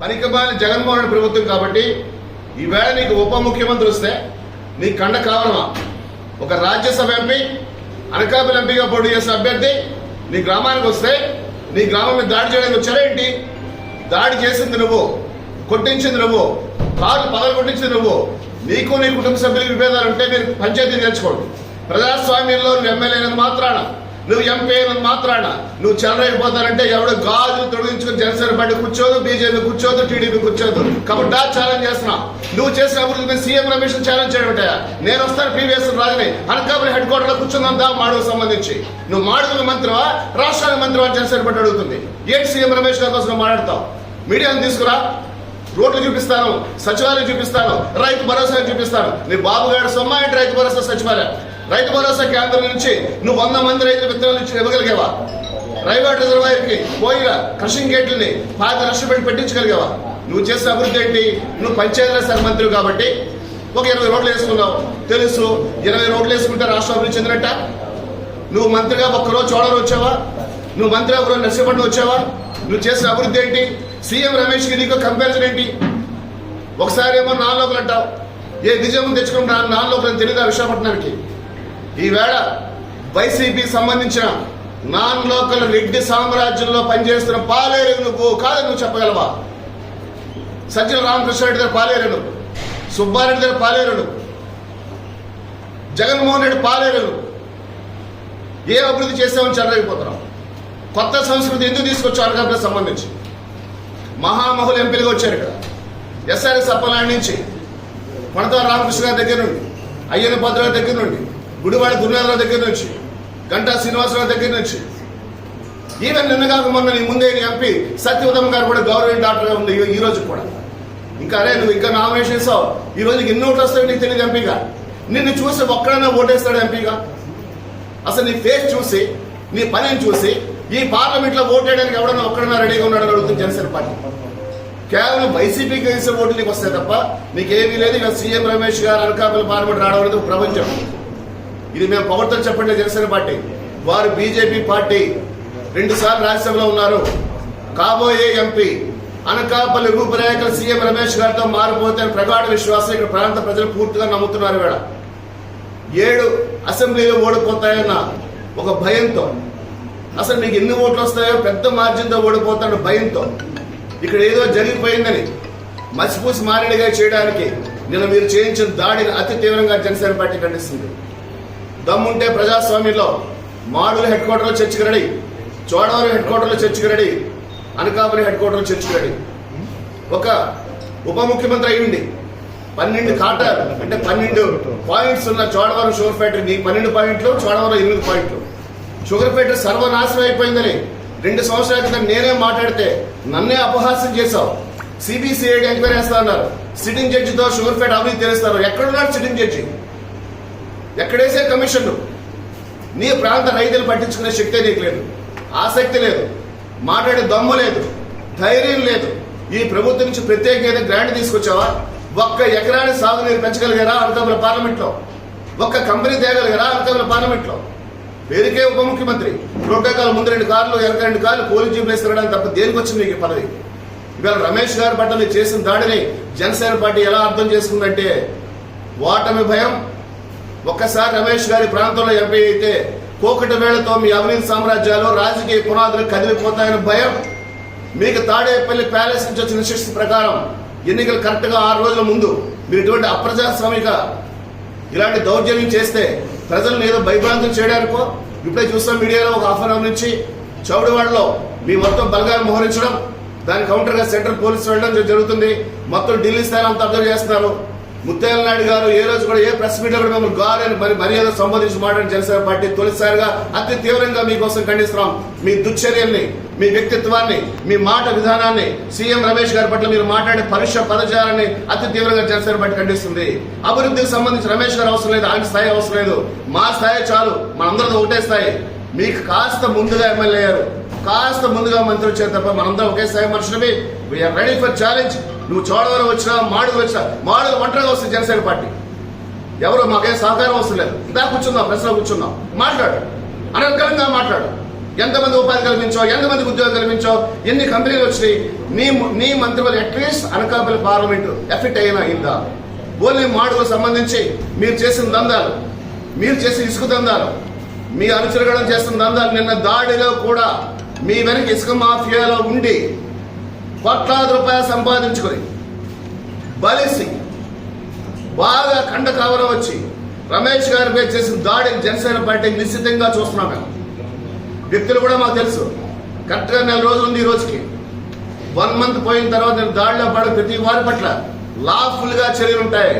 పనికిమాలిన జగన్మోహన్ రెడ్డి ప్రభుత్వం కాబట్టి ఈవేళ నీకు ఉప ముఖ్యమంత్రి వస్తే నీ కండ కావడమా ఒక రాజ్యసభ ఎంపీ అనకాపల్లి ఎంపీగా పోటీ చేసిన అభ్యర్థి నీ గ్రామానికి వస్తే నీ గ్రామం మీద దాడి చేయడానికి వచ్చారా ఏంటి? దాడి చేసింది నువ్వు కొట్టించింది నువ్వు కాళ్ళు పగలు కొట్టించింది నువ్వు. నీకు నీ కుటుంబ సభ్యులకు విభేదాలు ఉంటే మీరు పంచాయతీ నేర్చుకోండి ప్రజాస్వామ్యంలో నువ్వు ఎమ్మెల్యే మాత్రాన నువ్వు ఎంపీ అయినంత మాత్రాన నువ్వు చెలరైపోతానంటే ఎవడు గాజులు తొడిగించుకుని జనసేన పార్టీ కూర్చోదు బీజేపీ కూర్చోదు టీడీపీ కూర్చోదు. కాబట్టి ఆ ఛాలెంజ్ చేస్తున్నా నువ్వు చేసిన అభివృద్ధి మీద సీఎం రమేష్ ఛాలెంజ్ చేయడం నేను వస్తాను పీవీఎస్ రాజని. అనకాపల్లి హెడ్ క్వార్టర్లో కూర్చుందాం దా మాడుకు సంబంధించి. నువ్వు మాడుగుల మంత్రివా? రాష్ట్రానికి మంత్రివా జనసేన పార్టీ అడుగుతుంది. ఏంటి సీఎం రమేష్ గారి కోసం మాట్లాడతావు? మీడియాను తీసుకురా. రోడ్లు చూపిస్తాను సచివాలయం చూపిస్తాను రైతు భరోసా చూపిస్తాను. నీ బాబు గారు సొమ్మ ఏంటి రైతు భరోసా సచివాలయం? రైతు భరోసా కేంద్రం నుంచి నువ్వు వంద మంది రైతుల విత్తనాలు ఇచ్చి ఇవ్వగలిగావా? రైవాట్ రిజర్వాయర్కి పోయిన క్రషింగ్ గేట్లని పాత లక్షలు పెట్టి పెట్టించగలిగావా? నువ్వు చేసిన అభివృద్ధి ఏంటి? నువ్వు పంచాయతీరాజ్ శాఖ మంత్రి కాబట్టి ఒక ఇరవై రోడ్లు వేసుకున్నావు. తెలుసు ఇరవై రోడ్లు వేసుకుంటే రాష్ట్ర అభివృద్ధి చెందినట్ట? నువ్వు మంత్రిగా ఒక్కరోజు చోడవరం వచ్చావా? నువ్వు మంత్రి ఒకరోజు నర్సీపట్నం వచ్చావా? నువ్వు చేసిన అభివృద్ధి ఏంటి? సీఎం రమేష్కి నీకు కంపారిజన్ ఏంటి? ఒకసారి ఏమో నాలుగు అంటావు ఏ విజయం తెచ్చుకుంటా నాలుగు తెలియదు ఆ విశాఖపట్నానికి? ఈవేళ వైసీపీ సంబంధించిన నాన్ లోకల్ రెడ్డి సామ్రాజ్యంలో పనిచేస్తున్న పాలేరు నువ్వు కాదని నువ్వు చెప్పగలవా? సజ్జల రామకృష్ణ రెడ్డి దగ్గర పాలేరు నువ్వు సుబ్బారెడ్డి గారు పాలేరు నువ్వు జగన్మోహన్ రెడ్డి పాలేరు నువ్వు ఏ అభివృద్ధి చేసామని చెలరైపోతున్నాం కొత్త సంస్కృతి ఎందుకు తీసుకొచ్చావు అనకాపల్లికి సంబంధించి? మహామహులు ఎంపీలుగా వచ్చారు ఇక్కడ. ఎస్ఆర్ఎస్ అప్పలాంటి నుంచి కొనత రామకృష్ణ గారి దగ్గర నుండి అయ్యన్న భద్ర దగ్గర నుండి గుడివాడ గురునాథరావు దగ్గర నుంచి గంటా శ్రీనివాసరావు దగ్గర నుంచి. ఈవెన్ నిన్న కాక మొన్న నీ ముందే నీ ఎంపీ సత్యవతమ్మ గారు కూడా గవర్నమెంట్ డాక్టర్గా ఉంది ఈ- రోజు కూడా. ఇంకా అరే నువ్వు ఇంకా నామినేషన్ ఇస్తావు. ఈ రోజు ఎన్ని ఓట్లు వస్తాయో నీకు తెలియదు ఎంపీగా. నిన్ను చూసి ఒక్కడైనా ఓటేస్తాడు ఎంపీగా? అసలు నీ ఫేస్ చూసి నీ పనిని చూసి ఈ పార్లమెంట్లో లో వేయడానికి ఎవడన్నా ఒక్కడన్నా రెడీగా ఉన్నాడని అడుగుతుంది జనసేన పార్టీ. కేవలం వైసీపీకి వేసే ఓట్లు నీకు వస్తాయి తప్ప నీకేమీ లేదు. ఇక సీఎం రమేష్ గారు అనకాపల్లి పార్లమెంట్ రావడం అనేది ప్రపంచం. ఇది మేము పవర్తో చెప్పండి జనసేన పార్టీ. వారు బీజేపీ పార్టీ. రెండు సార్లు రాజ్యసభలో ఉన్నారు. కాబోయే ఎంపీ అనకాపల్లి రూపురేఖలు సీఎం రమేష్ గారితో మారిపోతే ప్రగాఢ విశ్వాసం ఇక్కడ ప్రాంత ప్రజలు పూర్తిగా నమ్ముతున్నారు ఇక్కడ. ఏడు అసెంబ్లీలో ఓడిపోతాయన్న ఒక భయంతో. అసలు నీకు ఎన్ని ఓట్లు వస్తాయో పెద్ద మార్జిన్తో ఓడిపోతాడు భయంతో. ఇక్కడ ఏదో జరిగిపోయిందని మసిపూసి మారేడుగా చేయడానికి నిన్న మీరు చేయించిన దాడిని అతి తీవ్రంగా జనసేన పార్టీ ఖండిస్తుంది. దమ్ముంటే ప్రజాస్వామ్యంలో మాడుల హెడ్ క్వార్టర్లో చర్చకు రెడీ చోడవరం హెడ్ క్వార్టర్లో చర్చకు రెడీ అనకాపల్లి హెడ్ క్వార్టర్లో చర్చకు రెడీ. ఒక ఉప ముఖ్యమంత్రి అయ్యింది పన్నెండు ఖాటాలు అంటే పన్నెండు పాయింట్స్ ఉన్న చోడవరం షుగర్ ఫ్యాక్టరీ పన్నెండు పాయింట్లు చోడవరం ఎనిమిది పాయింట్లు. షుగర్ ఫ్యాక్టరీ సర్వనాశనం అయిపోయిందని రెండు సంవత్సరాల క్రితం నేనే మాట్లాడితే నన్నే అపహాస్యం చేశావు. సిబిసిఐడి ఎంక్వైరీ చేస్తా అన్నారు. సిట్టింగ్ జడ్జితో షుగర్ ఫ్యాక్టరీ అభివృద్ధి తెలుస్తారు. ఎక్కడున్నాడు సిట్టింగ్ జడ్జి? ఎక్కడేసే కమిషన్ నీ ప్రాంత రైతులు పట్టించుకునే శక్తే నీకు లేదు. ఆసక్తి లేదు. మాట్లాడే దమ్ము లేదు. ధైర్యం లేదు. ఈ ప్రభుత్వం నుంచి ప్రత్యేకంగా గ్రాంట్ తీసుకొచ్చావా? ఒక్క ఎకరాన్ని సాగునీరు పెంచగలిగారా అనకాపల్లి పార్లమెంట్లో ఒక్క కంపెనీ తేగలిగారా అనకాపల్లి పార్లమెంట్లో పేరుకే ఉప ముఖ్యమంత్రి. ప్రోటోకాల్ ముందు రెండు కార్లు వెనక రెండు కార్లు పోలీస్ జీపులు వేసుకురావడానికి తప్ప దేనికి వచ్చింది మీకు పదవి? ఇవాళ రమేష్ గారి పట్ల చేసిన దాడిని జనసేన పార్టీ ఎలా అర్థం చేసుకుందంటే ఓటమి భయం ఒక్కసారి రమేష్ గారి ప్రాంతంలో ఎంపీ అయితే కోకటి వేళతో మీ అవినీతి సామ్రాజ్యాలు రాజకీయ పునాదులు కదిలిపోతాయని భయం. మీకు తాడేపల్లి ప్యాలెస్ నుంచి వచ్చిన శిక్ష ప్రకారం ఎన్నికలు కరెక్ట్గా ఆరు రోజుల ముందు మీరు ఇటువంటి అప్రజాస్వామిక ఇలాంటి దౌర్జన్యం చేస్తే ప్రజలను ఏదో భయభ్రాంతం చేయడానికో? ఇప్పుడే చూస్తాం మీడియాలో ఒక హాఫ్ అన్ అవర్ నుంచి చౌడవాడలో మీ మొత్తం బలగాలు మోహరించడం దాని కౌంటర్గా సెంట్రల్ పోలీస్ వెళ్ళడం జరుగుతుంది. మొత్తం ఢిల్లీ స్థాయి అంతా అబ్జర్వ్ చేస్తున్నారు. ముత్యాల నాయుడు గారు ఏ రోజు కూడా ఏ ప్రెస్ మీట్లో కూడా మిమ్మల్ని గారని మరి మర్యాద సంబోధించి మాట్లాడిన జనసేన పార్టీ తొలిసారిగా అతి తీవ్రంగా మీకోసం ఖండిస్తున్నాం. మీ దుశ్చర్యల్ని మీ వ్యక్తిత్వాన్ని మీ మాట విధానాన్ని సీఎం రమేష్ గారి పట్ల మీరు మాట్లాడే పరుష పదజాలాన్ని అతి తీవ్రంగా జనసేన పార్టీ ఖండిస్తుంది. అభివృద్ధికి సంబంధించి రమేష్ గారు అవసరం లేదు ఆయన స్థాయి అవసరం లేదు. మా స్థాయి చాలు మనందరిది ఒకటే స్థాయి. మీకు కాస్త ముందుగా ఎమ్మెల్యే అయ్యారు. కాస్త ముందుగా మంత్రి వచ్చారు తప్ప మనందరం ఒకే మనుషులమే. We are ready for challenge నువ్వు చోడవరం వచ్చినా మాడుగు వచ్చినా మాడుగు ఒంటరిగా వస్తుంది జనసేన పార్టీ. ఎవరు మాకేం సహకారం వస్తలేదు ఇదా ఇందా కూర్చున్నాం కూర్చుందాం. కూర్చున్నాం మాట్లాడు. అనర్గళంగా మాట్లాడు. ఎంతమంది ఉపాధి కల్పించావు ఎంతమంది ఉద్యోగం కల్పించావు ఎన్ని కంపెనీలు వచ్చినాయి నీ నీ మంత్రివర్గం అట్లీస్ట్ అనకాపల్లి పార్లమెంట్ ఎఫెక్ట్ అయినా అయిందా ఓన్లీ మాడుకు సంబంధించి మీరు చేసిన దందాలు మీరు చేసిన ఇసుక దందాలు మీ అనుచరగడం చేస్తున్న దందాలు నిన్న దాడిలో కూడా మీ వెనక ఇసుక మాఫియాలో ఉండి కోట్లాది రూపాయలు సంపాదించుకొని బలిసి బాగా కండ కవరం వచ్చి రమేష్ గారి మీద చేసిన దాడిని జనసేన పార్టీ నిశ్చితంగా చూస్తున్నాం మేము. వ్యక్తులు కూడా మాకు తెలుసు. కరెక్ట్గా నెల రోజులు ఉంది ఈ రోజుకి. వన్ మంత్ పోయిన తర్వాత నేను దాడిలో పడే ప్రతి వారి పట్ల లాఫుల్గా చర్యలు ఉంటాయి